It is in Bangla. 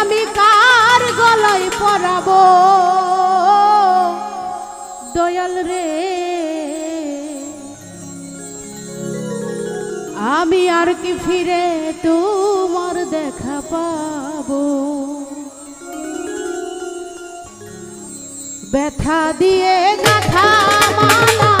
আমি কার গলায় পরাব? দয়াল রে, আমি আর কি ফিরে তোমার দেখা পাবো? ব্যথা দিয়ে গাথা মালা